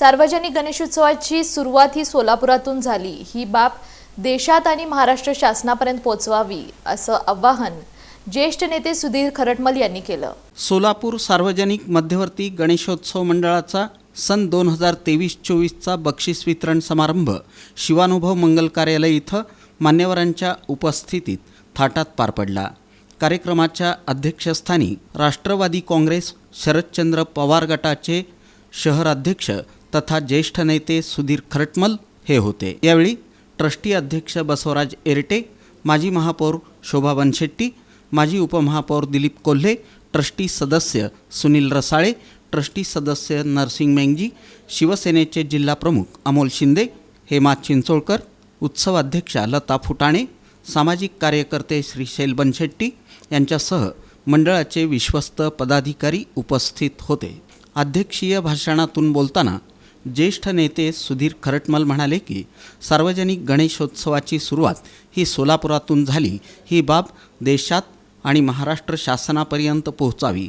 सार्वजनिक गणेशोत्सवाची सुरुवात ही सोलापुरातून झाली. ही बाब देशात आणि महाराष्ट्र शासनापर्यंत पोहोचवावी असं आवाहन ज्येष्ठ नेते सुधीर खरटमल यांनी केलं. सोलापूर सार्वजनिक मध्यवर्ती गणेशोत्सव मंडळाचा सन दोन हजार तेवीस चोवीसचा बक्षीस वितरण समारंभ शिवानुभव मंगल कार्यालय इथं मान्यवरांच्या उपस्थितीत थाटात पार पडला. कार्यक्रमाच्या अध्यक्षस्थानी राष्ट्रवादी काँग्रेस शरदचंद्र पवार गटाचे शहराध्यक्ष तथा ज्येष्ठ नेते सुधीर खरटमल हे होते. यावेळी ट्रस्टी अध्यक्ष बसवराज एरटे माजी महापौर शोभा बनशेट्टी माजी उपमहापौर दिलीप कोल्हे ट्रस्टी सदस्य सुनील रसाळे ट्रस्टी सदस्य नरसिंग मेंगजी शिवसेनेचे जिल्हा प्रमुख अमोल शिंदे हेमा चिंचोळकर उत्सवाध्यक्षा लता फुटाणे सामाजिक कार्यकर्ते श्रीशैल बनशेट्टी यांच्यासह मंडळाचे विश्वस्त पदाधिकारी उपस्थित होते. अध्यक्षीय भाषणातून बोलताना ज्येष्ठ नेते सुधीर खरटमल म्हणाले की सार्वजनिक गणेशोत्सवाची सुरुवात ही सोलापुरातून झाली. ही बाब देशात आणि महाराष्ट्र शासनापर्यंत पोहोचावी.